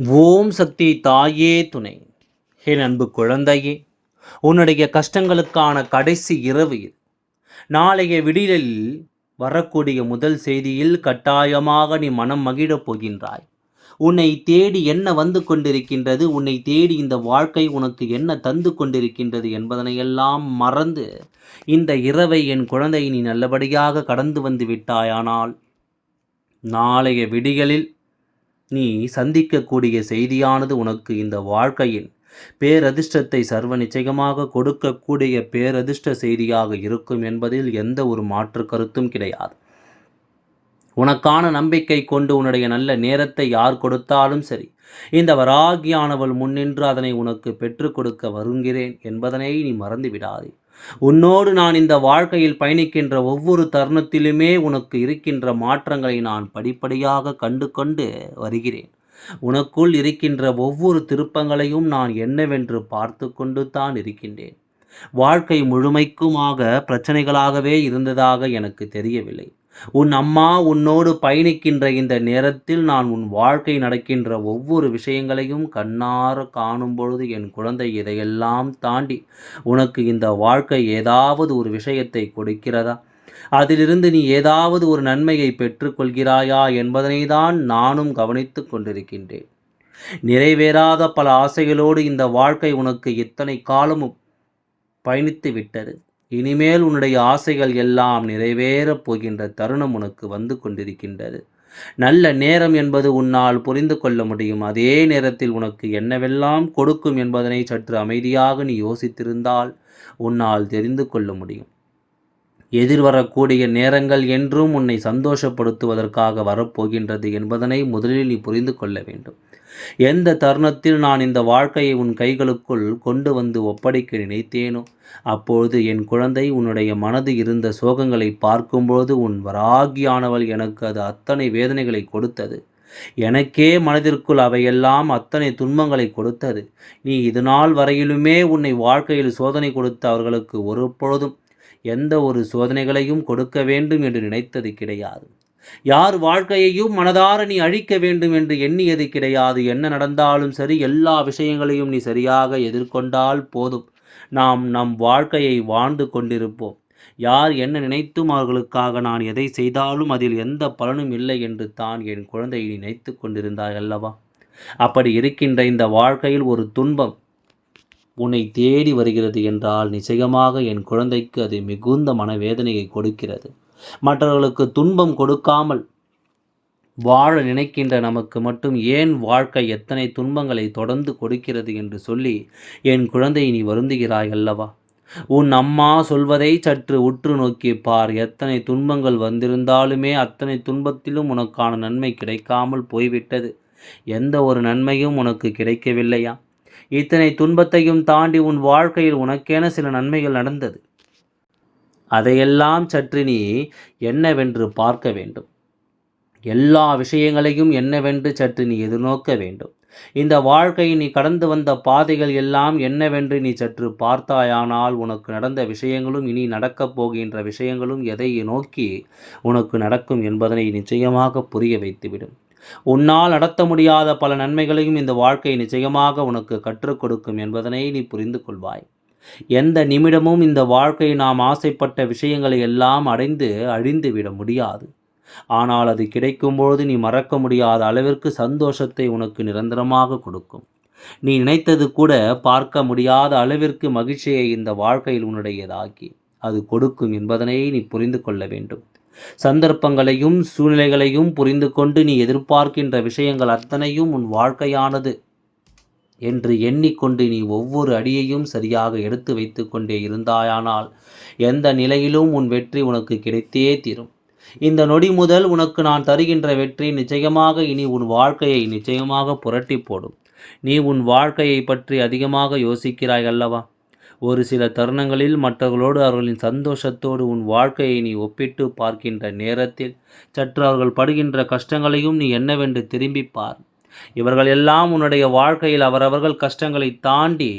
ஓம் சக்தி தாயே துணை. என் அன்பு குழந்தையே உன்னுடைய கஷ்டங்களுக்கான கடைசி இரவு இது. நாளைய விடியலில் வரக்கூடிய முதல் செய்தியில் கட்டாயமாக நீ மனம் மகிழப் போகின்றாய். உன்னை தேடி என்ன வந்து கொண்டிருக்கின்றது உன்னை தேடி இந்த வாழ்க்கை உனக்கு என்ன தந்து கொண்டிருக்கின்றது என்பதனையெல்லாம் மறந்து இந்த இரவை என் குழந்தை நீ நல்லபடியாக கடந்து வந்து விட்டாயானால் நாளைய விடிகளில் நீ சந்திக்கக்கூடிய செய்தியானது உனக்கு இந்த வாழ்க்கையின் பேரதிர்ஷ்டத்தை சர்வ நிச்சயமாக கொடுக்கக்கூடிய பேரதிர்ஷ்ட செய்தியாக இருக்கும் என்பதில் எந்த ஒரு மாற்று கருத்தும் கிடையாது. உனக்கான நம்பிக்கை கொண்டு உன்னுடைய நல்ல நேரத்தை யார் கொடுத்தாலும் சரி இந்த வராகியானவள் முன்னின்று அதனை உனக்கு பெற்றுக் கொடுக்க வருகிறேன் என்பதனை நீ மறந்து விடாதே உன்னோடு நான் இந்த வாழ்க்கையில் பயணிக்கின்ற ஒவ்வொரு தருணத்திலுமே உனக்கு இருக்கின்ற மாற்றங்களை நான் படிப்படியாக கண்டு கொண்டு வருகிறேன். உனக்குள் இருக்கின்ற ஒவ்வொரு திருப்பங்களையும் நான் என்னவென்று பார்த்து கொண்டு தான் இருக்கின்றேன். வாழ்க்கை முழுமைக்குமாக பிரச்சனைகளாகவே இருந்ததாக எனக்கு தெரியவில்லை. உன் அம்மா உன்னோடு பயணிக்கின்ற இந்த நேரத்தில் நான் உன் வாழ்க்கை நடக்கின்ற ஒவ்வொரு விஷயங்களையும் கண்ணார காணும் பொழுது என் குழந்தை இதையெல்லாம் தாண்டி உனக்கு இந்த வாழ்க்கை ஏதாவது ஒரு விஷயத்தை கொடுக்கிறதா? அதிலிருந்து நீ ஏதாவது ஒரு நன்மையை பெற்றுக்கொள்கிறாயா என்பதனை தான் நானும் கவனித்து கொண்டிருக்கின்றேன். நிறைவேறாத பல ஆசைகளோடு இந்த வாழ்க்கை உனக்கு இத்தனை காலமும் பயணித்து விட்டது இனிமேல் உன்னுடைய ஆசைகள் எல்லாம் நிறைவேறப் போகின்ற தருணம் உனக்கு வந்து கொண்டிருக்கின்றது. நல்ல நேரம் என்பது உன்னால் புரிந்து கொள்ள முடியும். அதே நேரத்தில் உனக்கு என்னவெல்லாம் கொடுக்கும் என்பதனை சற்று அமைதியாக நீ யோசித்திருந்தால் உன்னால் தெரிந்து கொள்ள முடியும். எதிர்வரக்கூடிய நேரங்கள் என்றும் உன்னை சந்தோஷப்படுத்துவதற்காக வரப்போகின்றது என்பதனை முதலில் நீ புரிந்து கொள்ள வேண்டும். எந்த தருணத்தில் நான் இந்த வாழ்க்கையை உன் கைகளுக்குள் கொண்டு வந்து ஒப்படைக்க நினைத்தேனோ? அப்பொழுது என் குழந்தை உன்னுடைய மனது இருந்த சோகங்களை பார்க்கும்போது உன் வராகியானவள் எனக்கு அது அத்தனை வேதனைகளை கொடுத்தது. எனக்கே மனதிற்குள் அவையெல்லாம் அத்தனை துன்பங்களை கொடுத்தது. நீ இது நாள் வரையிலுமே உன்னை வாழ்க்கையில் சோதனை கொடுத்த அவர்களுக்கு ஒரு பொழுதும் எந்த ஒரு சோதனைகளையும் கொடுக்க வேண்டும் என்று நினைத்தது கிடையாது. யார் வாழ்க்கையையும் மனதார நீ அழிக்க வேண்டும் என்று எண்ணியது கிடையாது. என்ன நடந்தாலும் சரி எல்லா விஷயங்களையும் நீ சரியாக எதிர்கொண்டால் போதும். நாம் நம் வாழ்க்கையை வாழ்ந்து கொண்டிருப்போம். யார் என்ன நினைத்தும் அவர்களுக்காக நான் எதை செய்தாலும் அதில் எந்த பலனும் இல்லை என்று தான் என் குழந்தையை நினைத்து கொண்டிருந்தாய் அல்லவா? அப்படி இருக்கின்ற இந்த வாழ்க்கையில் ஒரு துன்பம் உன்னை தேடி வருகிறது என்றால் நிச்சயமாக என் குழந்தைக்கு அது மிகுந்த மனவேதனையை கொடுக்கிறது. மற்றவர்களுக்கு துன்பம் கொடுக்காமல் வாழ நினைக்கின்ற நமக்கு மட்டும் ஏன் வாழ்க்கை எத்தனை துன்பங்களை தொடர்ந்து கொடுக்கிறது என்று சொல்லி என் குழந்தை நீ வருந்துகிறாய் அல்லவா? உன் அம்மா சொல்வதை சற்று உற்று நோக்கி பார். எத்தனை துன்பங்கள் வந்திருந்தாலுமே அத்தனை துன்பத்திலும் உனக்கான நன்மை கிடைக்காமல் போய்விட்டது. எந்த ஒரு நன்மையும் உனக்கு கிடைக்கவில்லையா? இத்தனை துன்பத்தையும் தாண்டி உன் வாழ்க்கையில் உனக்கேன சில நன்மைகள் நடந்தது? அதையெல்லாம் சற்று நீ என்னவென்று பார்க்க வேண்டும். எல்லா விஷயங்களையும் என்னவென்று சற்று நீ எதிர்நோக்க வேண்டும். இந்த வாழ்க்கை நீ கடந்து வந்த பாதைகள் எல்லாம் என்னவென்று நீ சற்று பார்த்தாயானால் உனக்கு நடந்த விஷயங்களும் இனி நடக்கப் போகின்ற விஷயங்களும் எதை நோக்கி உனக்கு நடக்கும் என்பதனை நிச்சயமாக புரிய வைத்துவிடும். உன்னால் நடத்த முடியாத பல நன்மைகளையும் இந்த வாழ்க்கை நிச்சயமாக உனக்கு கற்றுக் கொடுக்கும் என்பதனை நீ புரிந்து கொள்வாய். எந்த நிமிடமும் இந்த வாழ்க்கை நாம் ஆசைப்பட்ட விஷயங்களை எல்லாம் அடைந்து அழிந்து விட முடியாது. ஆனால் அது கிடைக்கும்பொழுது நீ மறக்க முடியாத அளவிற்கு சந்தோஷத்தை உனக்கு நிரந்தரமாக கொடுக்கும். நீ நினைத்தது கூட பார்க்க முடியாத அளவிற்கு மகிழ்ச்சியை இந்த வாழ்க்கையில் உன்னுடையதாக்கி அது கொடுக்கும் என்பதனை நீ புரிந்து கொள்ள வேண்டும். சந்தர்ப்பங்களையும் சூழ்நிலைகளையும் புரிந்து கொண்டு நீ எதிர்பார்க்கின்ற விஷயங்கள் அத்தனையும் உன் வாழ்க்கையானது. என்று எண்ணிக்கொண்டு நீ ஒவ்வொரு அடியையும் சரியாக எடுத்து வைத்து கொண்டே இருந்தாயானால் எந்த நிலையிலும் உன் வெற்றி உனக்கு கிடைத்தே தீரும். இந்த நொடி முதல் உனக்கு நான் தருகின்ற வெற்றி நிச்சயமாக இனி உன் வாழ்க்கையை நிச்சயமாக புரட்டி போடும். நீ உன் வாழ்க்கையை பற்றி அதிகமாக யோசிக்கிறாய் அல்லவா? ஒரு சில தருணங்களில் மற்றவர்களோடு அவர்களின் சந்தோஷத்தோடு உன் வாழ்க்கையை நீ ஒப்பிட்டு பார்க்கின்ற நேரத்தில் சற்று அவர்கள் படுகின்ற கஷ்டங்களையும் நீ என்னவென்று திரும்பி பார். இவர்கள் எல்லாம் உன்னுடைய வாழ்க்கையில் அவரவர்கள் கஷ்டங்களை தாண்டி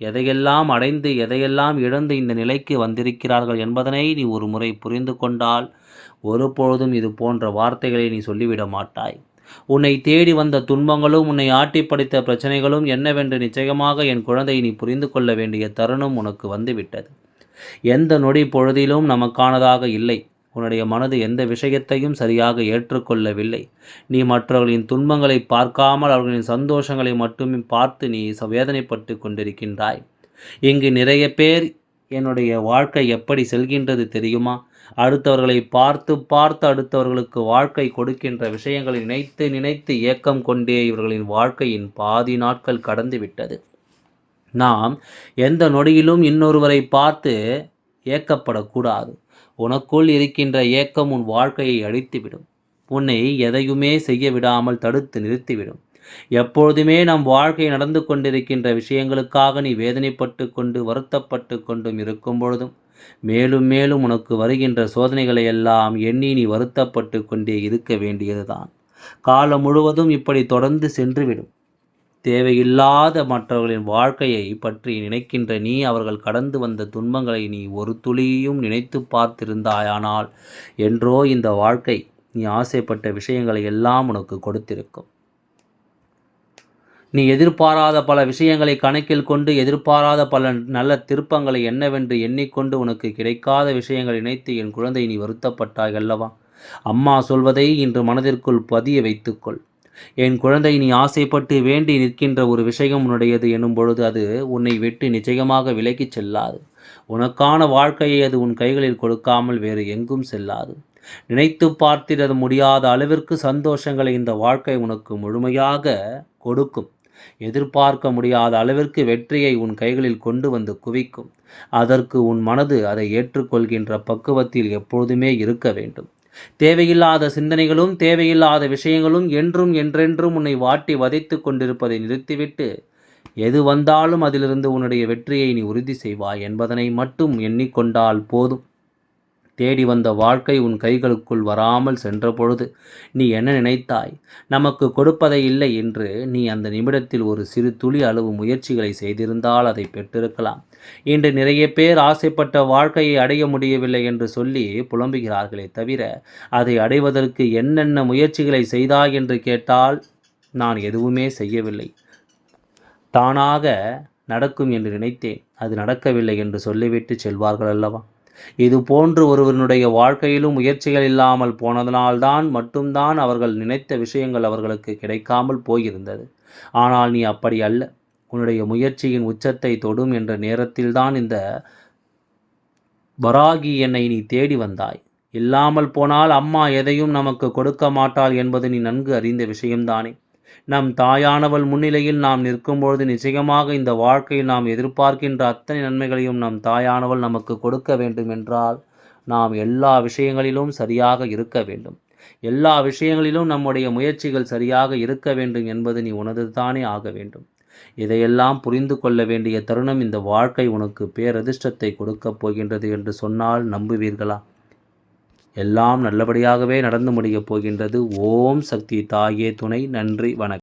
எதையெல்லாம் அடைந்து எதையெல்லாம் இழந்து இந்த நிலைக்கு வந்திருக்கிறார்கள் என்பதனை நீ ஒரு முறை புரிந்து கொண்டால் ஒருபொழுதும் இது போன்ற வார்த்தைகளை நீ சொல்லிவிட மாட்டாய். உன்னை தேடி வந்த துன்பங்களும் உன்னை ஆட்டி படித்த பிரச்சனைகளும் என்னவென்று நிச்சயமாக என் குழந்தை நீ புரிந்து கொள்ள வேண்டிய தருணம் உனக்கு வந்துவிட்டது. எந்த நொடி பொழுதிலும் நமக்கானதாக இல்லை. உன்னுடைய மனது எந்த விஷயத்தையும் சரியாக ஏற்றுக்கொள்ளவில்லை. நீ மற்றவர்களின் துன்பங்களை பார்க்காமல் அவர்களின் சந்தோஷங்களை மட்டுமே பார்த்து நீ வேதனைப்பட்டு கொண்டிருக்கின்றாய். இங்கு நிறைய பேர் என்னுடைய வாழ்க்கை எப்படி செல்கின்றது தெரியுமா? அடுத்தவர்களை பார்த்து பார்த்து அடுத்தவர்களுக்கு வாழ்க்கை கொடுக்கின்ற விஷயங்களை நினைத்து நினைத்து ஏக்கம் கொண்டே இவர்களின் வாழ்க்கையின் பாதி நாட்கள் கடந்து விட்டது நாம் எந்த நொடியிலும் இன்னொருவரை பார்த்து ஏக்கப்படக்கூடாது. உனக்குள் இருக்கின்ற ஏக்கம் உன் வாழ்க்கையை அழித்துவிடும். உன்னை எதையுமே செய்ய விடாமல் தடுத்து நிறுத்திவிடும். எப்பொழுதுமே நம் வாழ்க்கை நடந்து கொண்டிருக்கின்ற விஷயங்களுக்காக நீ வேதனைப்பட்டு கொண்டு வருத்தப்பட்டு கொண்டும் இருக்கும் பொழுதும் மேலும் மேலும் உனக்கு வருகின்ற சோதனைகளை எல்லாம் எண்ணி நீ வருத்தப்பட்டு கொண்டே இருக்க வேண்டியதுதான். காலம் முழுவதும் இப்படி தொடர்ந்து சென்றுவிடும். தேவையில்லாத மற்றவர்களின் வாழ்க்கையை பற்றி நினைக்கின்ற நீ அவர்கள் கடந்து வந்த துன்பங்களை நீ ஒரு துளியும் நினைத்து பார்த்திருந்தாயானால் என்றோ இந்த வாழ்க்கை நீ ஆசைப்பட்ட விஷயங்களை எல்லாம் உனக்கு கொடுத்திருக்கும். நீ எதிர்பாராத பல விஷயங்களை கணக்கில் கொண்டு எதிர்பாராத பல நல்ல திருப்பங்களை என்னவென்று எண்ணிக்கொண்டு உனக்கு கிடைக்காத விஷயங்களை நினைத்து என் குழந்தை நீ வருத்தப்பட்டாய் அல்லவா? அம்மா சொல்வதை இன்று மனதிற்குள் பதிய வைத்துக்கொள். என் குழந்தை நீ ஆசைப்பட்டு வேண்டி நிற்கின்ற ஒரு விஷயம் உன்னுடையது எனும் பொழுது அது உன்னை விட்டு நிச்சயமாக விலகிச் செல்லாது. உனக்கான வாழ்க்கையை அது உன் கைகளில் கொடுக்காமல் வேறு எங்கும் செல்லாது. நினைத்து பார்த்திட முடியாத அளவிற்கு சந்தோஷங்களை இந்த வாழ்க்கை உனக்கு முழுமையாக கொடுக்கும். எதிர்பார்க்க முடியாத அளவிற்கு வெற்றியை உன் கைகளில் கொண்டு வந்து குவிக்கும். அதற்கு உன் மனது அதை ஏற்றுக்கொள்கின்ற பக்குவத்தில் எப்பொழுதுமே இருக்க வேண்டும். தேவையில்லாத சிந்தனைகளும் தேவையில்லாத விஷயங்களும் என்றும் என்றென்றும் உன்னை வாட்டி வதைத்து கொண்டிருப்பதை நிறுத்திவிட்டு எது வந்தாலும் அதிலிருந்து உன்னுடைய வெற்றியை நீ உறுதி செய்வாய் என்பதனை மட்டும் எண்ணிக்கொண்டால் போதும். தேடி வந்த வாழ்க்கை உன் கைகளுக்குள் வராமல் சென்றபொழுது நீ என்ன நினைத்தாய்? நமக்கு கொடுப்பதை இல்லை என்று நீ அந்த நிமிடத்தில் ஒரு சிறு துளி அளவு முயற்சிகளை செய்திருந்தால் அதை பெற்றிருக்கலாம். இன்று நிறைய பேர் ஆசைப்பட்ட வாழ்க்கையை அடைய முடியவில்லை என்று சொல்லி புலம்புகிறார்களே தவிர அதை அடைவதற்கு என்னென்ன முயற்சிகளை செய்தாய் என்று கேட்டால் நான் எதுவுமே செய்யவில்லை. தானாக நடக்கும் என்று நினைத்தேன். அது நடக்கவில்லை என்று சொல்லிவிட்டு செல்வார்கள் அல்லவா? இது போன்று ஒருவனுடைய வாழ்க்கையிலும் முயற்சிகள் இல்லாமல் போனதனால்தான் மட்டும்தான் அவர்கள் நினைத்த விஷயங்கள் அவர்களுக்கு கிடைக்காமல் போயிருந்தது. ஆனால் நீ அப்படி அல்ல. உன்னுடைய முயற்சியின் உச்சத்தை தொடும் என்ற நேரத்தில்தான் இந்த வராகி என்னை நீ தேடி வந்தாய். இல்லாமல் போனால் அம்மா எதையும் நமக்கு கொடுக்க மாட்டாள் என்பது நீ நன்கு அறிந்த விஷயம்தானே. நம் தாயானவள் முன்னிலையில் நாம் நிற்கும்பொழுது நிச்சயமாக இந்த வாழ்க்கையில் நாம் எதிர்பார்க்கின்ற அத்தனை நன்மைகளையும் நம் தாயானவள் நமக்கு கொடுக்க வேண்டும் என்றால் நாம் எல்லா விஷயங்களிலும் சரியாக இருக்க வேண்டும். எல்லா விஷயங்களிலும் நம்முடைய முயற்சிகள் சரியாக இருக்க வேண்டும் என்பது நீ உனதுதானே ஆக வேண்டும். இதையெல்லாம் புரிந்து கொள்ள வேண்டிய தருணம் இந்த வாழ்க்கை உனக்கு பேரதிர்ஷ்டத்தை கொடுக்கப் போகின்றது என்று சொன்னால் நம்புவீர்களா? எல்லாம் நல்லபடியாகவே நடந்து முடியப் போகின்றது. ஓம் சக்தி தாயே துணை நன்றி வணக்கம்.